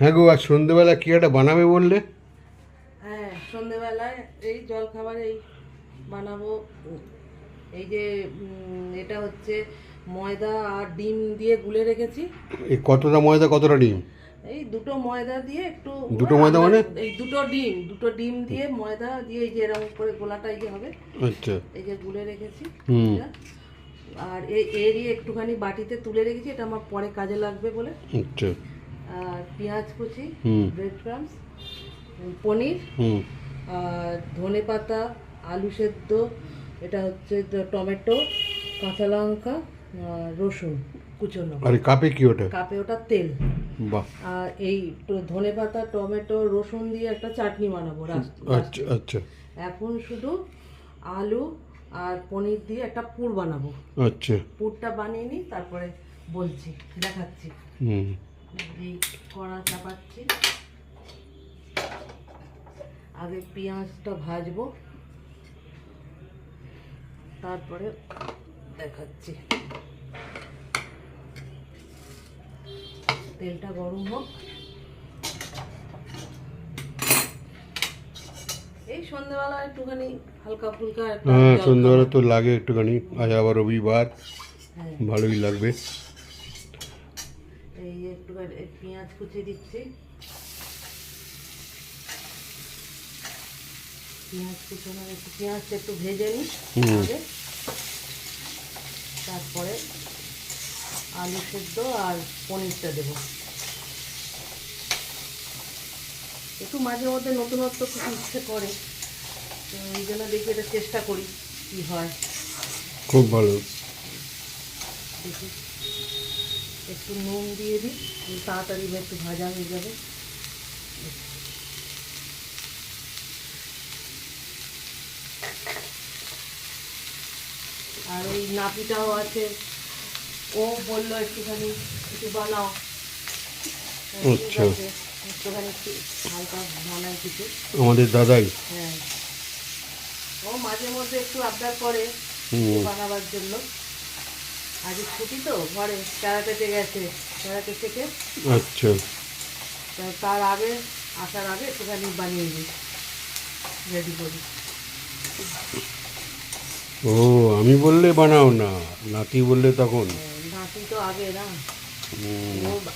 হ্যাঁ গো আজ সন্ধ্যেবেলা কি একটা বানাবে বললে? হ্যাঁ সন্ধেবেলায় এই জল খাবার এই বানাবো। এই যে এটা হচ্ছে ময়দা আর ডিম দিয়ে গুলে রেখেছি। এই কতটা ময়দা কতটা ডিম? এই দুটো ময়দা দিয়ে একটু দুটো ময়দা মানে? এই দুটো ডিম দুটো ডিম দিয়ে ময়দা দিয়ে এই যে এরকম করে গোলাটা এই যে হবে। আচ্ছা। এই যে গুলে রেখেছি। হুম। আর এই এরই একটুখানি বাটিতে তুলে রেখেছি এটা আমার পরে কাজে লাগবে বলে। আচ্ছা। আর পেঁয়াজ কুচি হুম। ব্রেড ক্রামস পনির আর ধনে পাতা আলু সেদ্ধ এটা হচ্ছে টমেটো কাঁচা লঙ্কা রসুন কুচোনো। আর কাপে কি ওটা? কাপে ওটা তেল। আর এই ধনে পাতা টমেটো রসুন দিয়ে একটা চাটনি বানাবো আচ্ছা আচ্ছা। এখন শুধু আলু আর পনির দিয়ে একটা পুর বানাবো। আচ্ছা। পুরটা বানিয়ে নিই তারপরে বলছি দেখাচ্ছি। হুম। এই কড়া চাপাচ্ছি। আগে পেঁয়াজটা ভাজবো। তারপরে দেখাচ্ছি। তেলটা গরম হোক। এই সন্ধ্যেবেলা একটুখানি হালকা ফুলকা হ্যাঁ সন্ধ্যাবেলা তো লাগে একটুখানি আজ আবার রবিবার হ্যাঁ। ভালোই লাগবে। এই এই পেঁয়াজ কুচি দিচ্ছি। পেঁয়াজ কুচানো একটু পেঁয়াজটা একটু ভেজে নিই। তারপরে আলু সেদ্ধ আর পনিরটা দেবো। একটু মাঝে মধ্যে নতুনত্ব কিছু ইচ্ছে করে তো এই জন্য দেখি এটা চেষ্টা করি কি হয়। খুব ভালো। দেখি। একটু নুন দিয়ে দিই তাড়াতাড়ি একটু ভাজা হয়ে যাবে। আর ওই নাপিটাও আছে। ও বলল একটুখানি একটু বানাও। আচ্ছা। একটুখানি হালকা বানাই কিছু আমাদের দাদাই। হ্যাঁ। ও মাঝে মধ্যে একটু আবদার করে বানাবার জন্য। আজ ছুটি তো ঘরে ক্যারাটেতে গেছে ক্যারাটে থেকে। আচ্ছা। তার আগে আসার আগে একটুখানি বানিয়ে দিই রেডি করি। ও আমি বললে বানাও না নাতি বললে তখন। নাতি তো আগে না। ও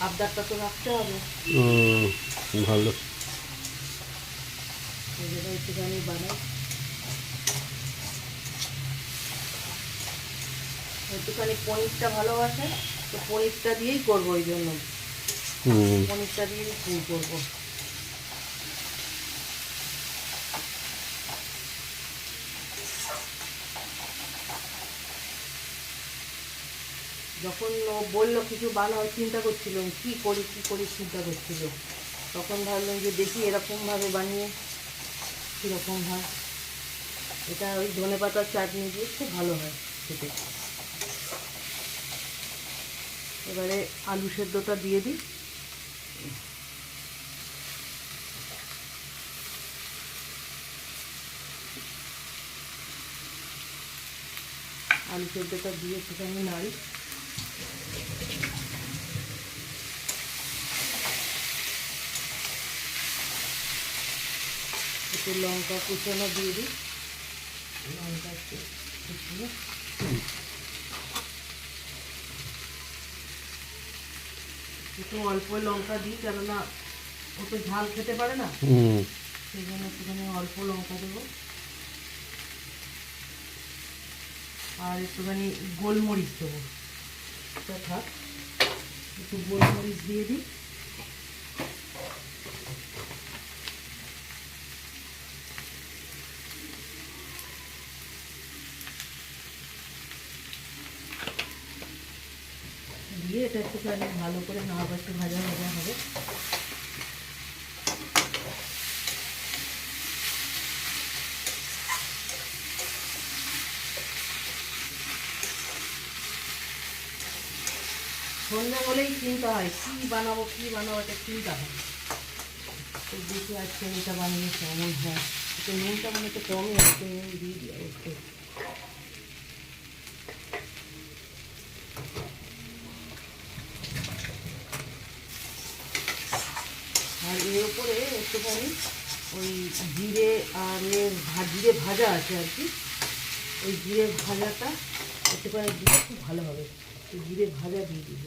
আবদারটা তো রাখতে হবে। ভালো। একটুখানি বানাই। একটুখানি পনিরটা ভালোবাসে তো পনিরটা দিয়েই করব ওই জন্য। পনিরটা দিয়েই ফুল করব। যখন ও বলল কিছু বানাও চিন্তা করছিল কি করি কি করি চিন্তা করছিল। তখন ভাবলাম যে দেখি এরকমভাবে বানিয়ে কীরকম হয়। এটা ওই ধনে পাতার চাটনি দিয়ে খুব ভালো হয় খেতে। এবারে আলু সেদ্ধটা দিয়ে দিই। আলু সেদ্ধটা দিয়ে একটুখানি নাড়ি। একটু লঙ্কা কুচানো দিয়ে দিই। লঙ্কা একটু অল্প লঙ্কা দিই কেননা ও তো ঝাল খেতে পারে না। সেই জন্য একটুখানি অল্প লঙ্কা দেবো। আর একটুখানি গোলমরিচ দেবো। থাক একটু গোলমরিচ দিয়ে দিই দিয়ে এটা একটুখানি ভালো করে নাড়াবো একটু ভাজা ভাজা হবে। সন্ধ্যা হলেই চিন্তা হয়, কী বানাবো কী বানাবো একটা চিন্তা হয়। তো দেখি আজকে এটা বানিয়ে কেমন হয়? একটু নুনটা মনে হচ্ছে কমই আছে নুন দিয়ে দিই অবশ্যই এর উপরে একটুখানি ওই জিরে আর জিরে ভাজা আছে আর কি। ওই জিরে ভাজাটা একটুখানি দিলে খুব ভালো হবে। জিরে ভাজা দিয়ে দিব।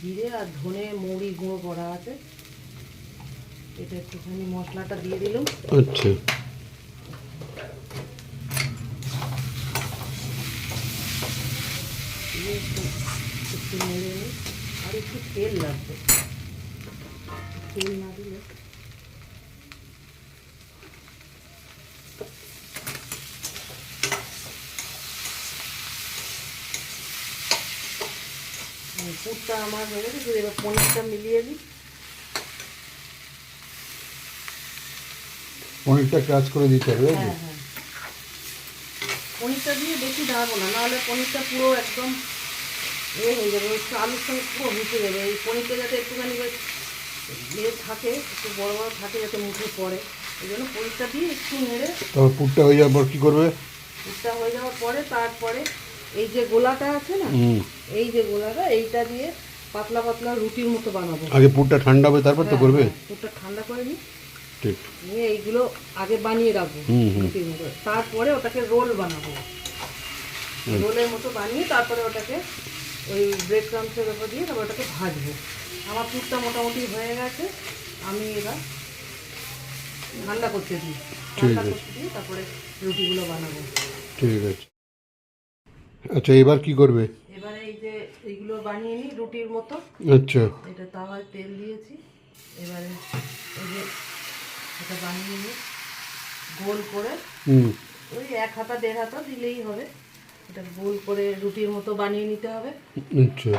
জিরে আর ধনে মৌরি গুঁড়ো করা আছে। এটা একটুখানি মশলাটা দিয়ে দিলাম। আচ্ছা। একটু একটু নেড়ে আর একটু তেল লাগবে। তেল না দিলে পুরটা আমার হয়ে গেছে এবার পনিরটা মিলিয়ে দিই পনিরটা কাজ করে দিতে হবে হ্যাঁ হ্যাঁ। পনিরটা দিয়ে বেশি দাঁড়াবো না নাহলে পনিরটা পুরো একদম এ হয়ে যাবে আলুর সঙ্গে পুরো মিশে যাবে। এই পনিরটা যাতে একটুখানি থাকে একটু বড় বড় থাকে যাতে মুখে পড়ে। এই জন্য দিয়ে একটু নেড়ে তারপর পুরটা হয়ে যাওয়ার পর কী করবে? পুরটা হয়ে যাওয়ার পরে তারপরে এই যে গোলাটা আছে না এই যে গোলাটা এইটা দিয়ে পাতলা পাতলা রুটির মতো বানাবো। আগে পুরটা ঠান্ডা হবে তারপর তো হ্যাঁ, করবে? হ্যাঁ, পুরটা ঠান্ডা করে নিই। ঠিক। নিয়ে এইগুলো আগে বানিয়ে রাখব। রুটির মতো। তারপরে ওটাকে রোল বানাবো। রোলের মতো বানিয়ে তারপরে ওটাকে ওই ব্রেড ক্রামসের উপর দিয়ে তারপর ওটাকে ভাজবো। আমার পুরটা মোটামুটি হয়ে গেছে। আমি এবার ঠান্ডা করতে দিই। ঠান্ডা। করতে দিয়ে তারপরে রুটিগুলো বানাবো। ঠিক আছে। আচ্ছা এবার কি করবে? এবারে এই যে এইগুলো বানিয়ে নিই রুটির মতো। আচ্ছা। এটা তাওয়ায় তেল দিয়েছি। এবারে এই যে এটা বানিয়ে নিই। গোল করে হুম। ওই এক হাতা দেড় হাতা দিলেই হবে। এটা গোল করে রুটির মতো বানিয়ে নিতে হবে। আচ্ছা।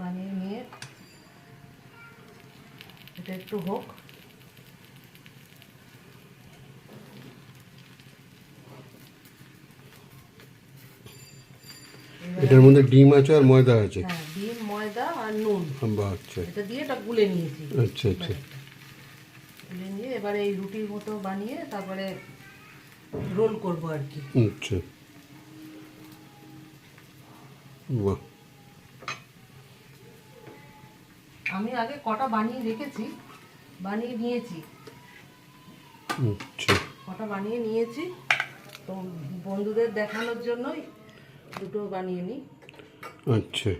বানিয়ে নিয়ে এটা একটু হোক। এটার মধ্যে ডিম আছে আর ময়দা আছে? হ্যাঁ ডিম ময়দা আর নুন। আচ্ছা। এটা দিয়ে এটা গুলে নিয়েছি। আচ্ছা আচ্ছা। গুলে নিয়ে এবারে এই রুটির মতো বানিয়ে তারপরে রোল করব আর কি। আচ্ছা। বাহ। আমি আগে কটা বানিয়ে রেখেছি বানিয়ে নিয়েছি। আচ্ছা। কটা বানিয়ে নিয়েছি তো বন্ধুদের দেখানোর জন্যই দুটো বানিয়ে নিই। আচ্ছা।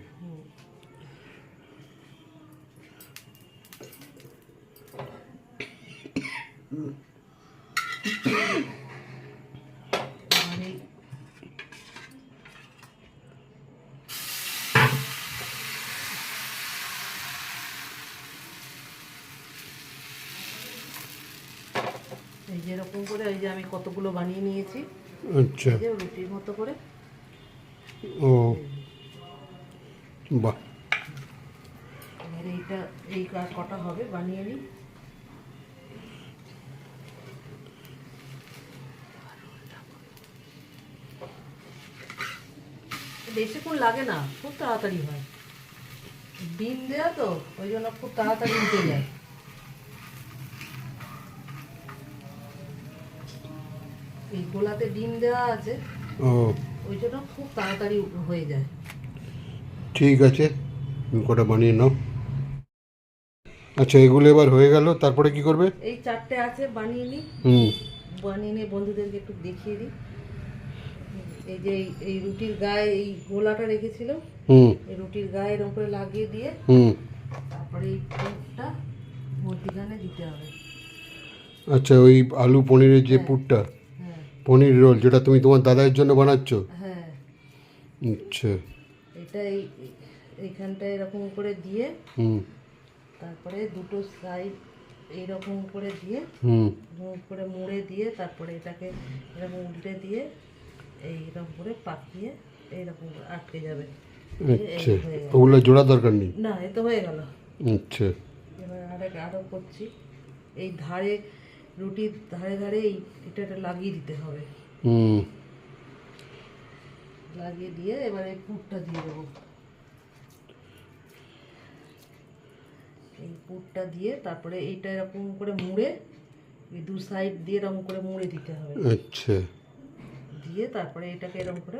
আর এই এই যেরকম করে এই যে আমি কতগুলো বানিয়ে নিয়েছি আচ্ছা। এই যে রুটির মতো করে। ও। বাহ। এবার এইটা এই কটা হবে বানিয়ে নিই। বেশিক্ষণ লাগে না খুব তাড়াতাড়ি হয়। ডিম দেওয়া তো ওই জন্য খুব তাড়াতাড়ি উঠে যায়। এই গোলাতে ডিম দেওয়া আছে ও। ওই জন্য খুব তাড়াতাড়ি হয়ে যায়। ঠিক আছে তুমি কটা বানিয়ে নাও। আচ্ছা এগুলো এবার হয়ে গেল তারপরে কি করবে? এই চারটে আছে বানিয়ে নিই। হুম। বানিয়ে নিয়ে বন্ধুদেরকে একটু দেখিয়ে দিই। এই যে এই- রুটির গায়ে এই গোলাটা রেখেছিল হুম। এই রুটির গায়ে এরকম করে লাগিয়ে দিয়ে হুম। তারপরে এই পুরটা মধ্যিখানে দিতে হবে। আচ্ছা ওই আলু পনিরের যে পুরটা? হ্যাঁ পনির রোল যেটা তুমি তোমার দাদার জন্য বানাচ্ছ? হ্যাঁ। আচ্ছা। এটা এই এইখানটা এরকম করে দিয়ে হুম। তারপরে দুটো সাইড এইরকম করে দিয়ে হুম। করে মুড়ে দিয়ে তারপরে এটাকে এরকম উল্টে দিয়ে এইরকম করে পাকিয়ে এইরকম করে আটকে যাবে। আচ্ছা। ওগুলো জোড়া দরকার নেই? না এ তো হয়ে গেল। আচ্ছা। এবার আরেক আরও করছি। এই ধারে রুটির ধারে ধারে এই এটা এটা লাগিয়ে দিতে হবে। হুম। লাগিয়ে দিয়ে এবার এই পুরটা দিয়ে দেবো। এই পুরটা দিয়ে তারপরে এইটা এরকম করে মুড়ে এই দু সাইড দিয়ে এরকম করে মুড়ে দিতে হবে। আচ্ছা। দিয়ে তারপরে এটাকে এরকম করে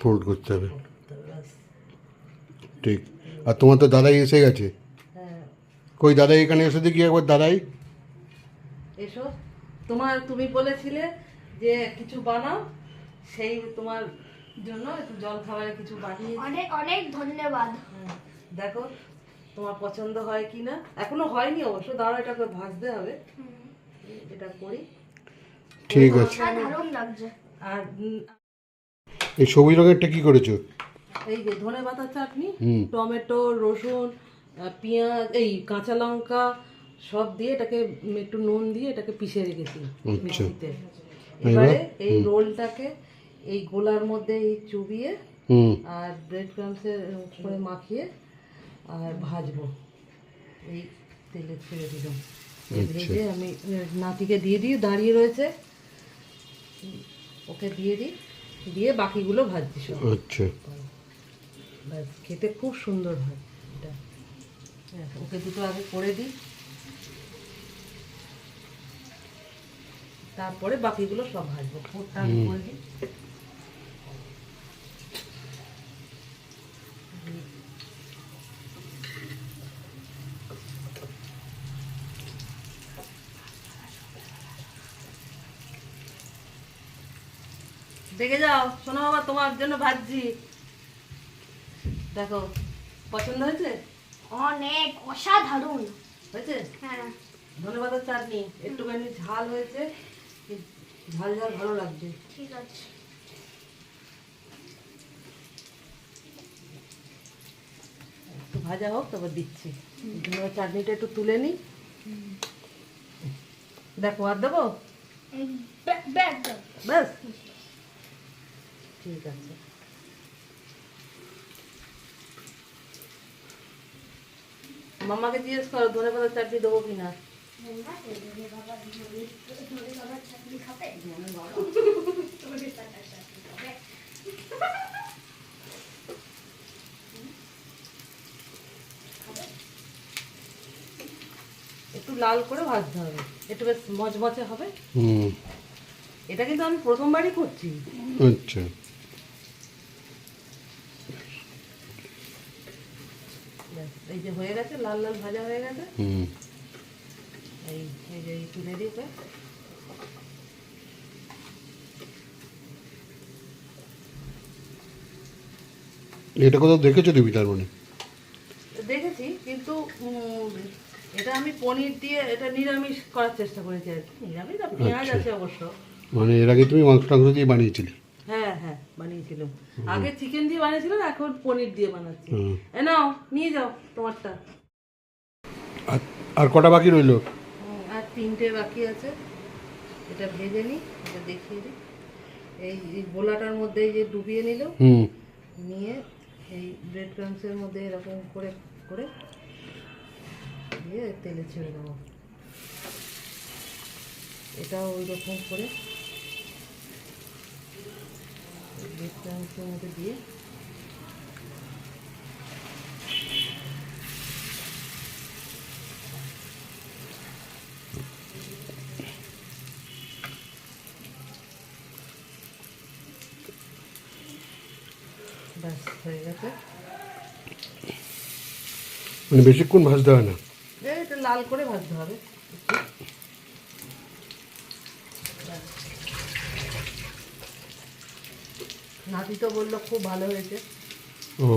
ফোল্ড করতে হবে। ঠিক। আর তোমার তো দাদাই এসে গেছে? হ্যাঁ। কই দাদাই এখানে এসে দেখি একবার দাদাই। এসো। তোমার তুমি বলেছিলে যে কিছু বানাও সেই তোমার জন্য একটু জল খাবারে কিছু বানিয়ে অনেক অনেক ধন্যবাদ। দেখো তোমার পছন্দ হয় কি না এখনও হয়নি অবশ্য দাঁড়া এটাকে ভাজতে হবে। এটা করি। ঠিক আছে। দারুণ লাগছে। আর এই সবুজ রঙেরটা কি করেছ? এই যে ধনে পাতার চাটনি টমেটো রসুন পেঁয়াজ এই কাঁচা লঙ্কা সব দিয়ে এটাকে একটু নুন দিয়ে এটাকে পিষে রেখেছি মিক্সিতে। এবারে এই রোলটাকে এই গোলার মধ্যে এই চুবিয়ে আর ব্রেড ক্রামসের করে মাখিয়ে আর ভাজবো। এই তেলে ছেড়ে দিলাম। এই ভেজে আমি নাতিকে দিয়ে দিই দাঁড়িয়ে রয়েছে। ওকে দিয়ে দিই দিয়ে বাকিগুলো ভাজছি সব আচ্ছা। খেতে খুব সুন্দর হয় এটা। ব্যাস, ওকে দুটো আগে করে দিই। তারপরে বাকিগুলো সব ভাজবো পুরটা আগে করে দিই দেখে যাও শোনো বাবা তোমার জন্য ভাজছি। দেখো পছন্দ হয়েছে? অনেক অসাধারণ। হয়েছে? হ্যাঁ। ধনে পাতার চাটনি একটুখানি ঝাল হয়েছে। ঝাল ঝাল ভালো লাগছে ঠিক আছে। একটু ভাজা হোক তারপর দিচ্ছি। ধনে চাটনিটা একটু তুলে নিই। দেখো আর দেবো। ব্যাস। ঠিক আছে। মামাকে জিজ্ঞেস করো ধনে পাতার চাটনি দেবো কিনা? একটু লাল করে ভাজতে হবে। একটু বেশ মচমচে হবে। এটা কিন্তু আমি প্রথমবারই করছি। আচ্ছা। এই যে হয়ে গেছে লাল লাল ভাজা হয়ে গেছে। হুম। এই এই যে তুলে দিতে এটা কোথাও দেখেছ তুমি তার মানে? দেখেছি কিন্তু এটা আমি পনির দিয়ে এটা নিরামিষ করার চেষ্টা করেছি আর কি। নিরামিষ আর পেঁয়াজ আছে অবশ্য। মানে এর আগে তুমি মাংস টাংস দিয়ে বানিয়েছিলে? হ্যাঁ হ্যাঁ বানিয়েছিলাম। আগে চিকেন দিয়ে বানিয়েছিলাম এখন পনির দিয়ে বানাচ্ছি। এ নাও নিয়ে যাও তোমারটা। আর কটা বাকি রইল? আর তিনটে বাকি আছে। এটা ভেজে নিই এটা দেখিয়ে দিই। এই গোলাটার মধ্যে এই যে ডুবিয়ে নিল হুম। নিয়ে এই ব্রেড ক্রামসের মধ্যে এরকম করে করে দিয়ে তেলে ছেড়ে দেবো। এটাও ওই রকম করে ব্রেড ক্রামসের মধ্যে দিয়ে মানে বেশিক্ষণ ভাজতে হয় না? এই এটা লাল করে ভাজতে হবে। নাতি তো বলল খুব ভালো হয়েছে। ও।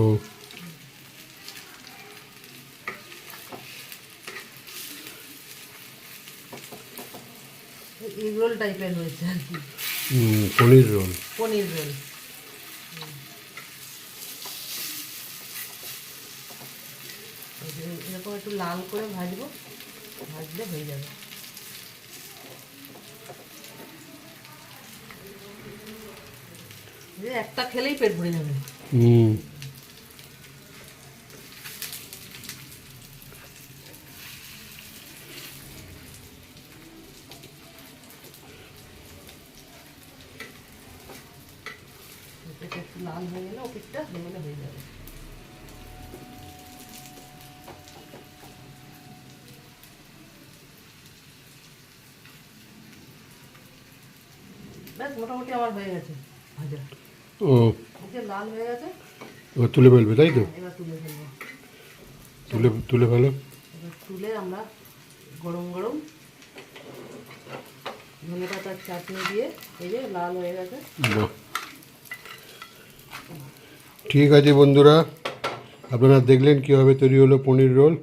এগ রোল টাইপের হয়েছে আর কি। পনির রোল। পনির রোল এরকম একটু লাল করে ভাজবো ভাজলে হয়ে যাবে। একটা খেলেই পেট ভরে যাবে। হুম। একটু লাল হয়ে গেলে ওপিকটা হয়ে গেলে হয়ে যাবে। মোটামুটি আমার হয়ে গেছে। ভাজা। ও লাল হয়ে গেছে। এবার তুলে ফেলবে তাই তো? এবার তুলে ফেলব। তুলে তুলে ফেলো। তুলে আমরা গরম গরম ধনে পাতার চাটনি দিয়ে এই যে লাল হয়ে গেছে। ঠিক আছে বন্ধুরা আপনারা দেখলেন কীভাবে তৈরি হলো পনির রোল।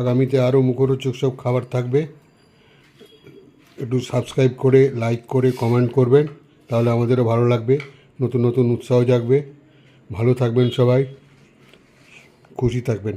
আগামীতে আরও মুখরোচক সব খাবার থাকবে। একটু সাবস্ক্রাইব করে লাইক করে কমেন্ট করবেন। তাহলে আমাদেরও ভালো লাগবে। নতুন নতুন উৎসাহ জাগবে। ভালো থাকবেন সবাই। খুশি থাকবেন।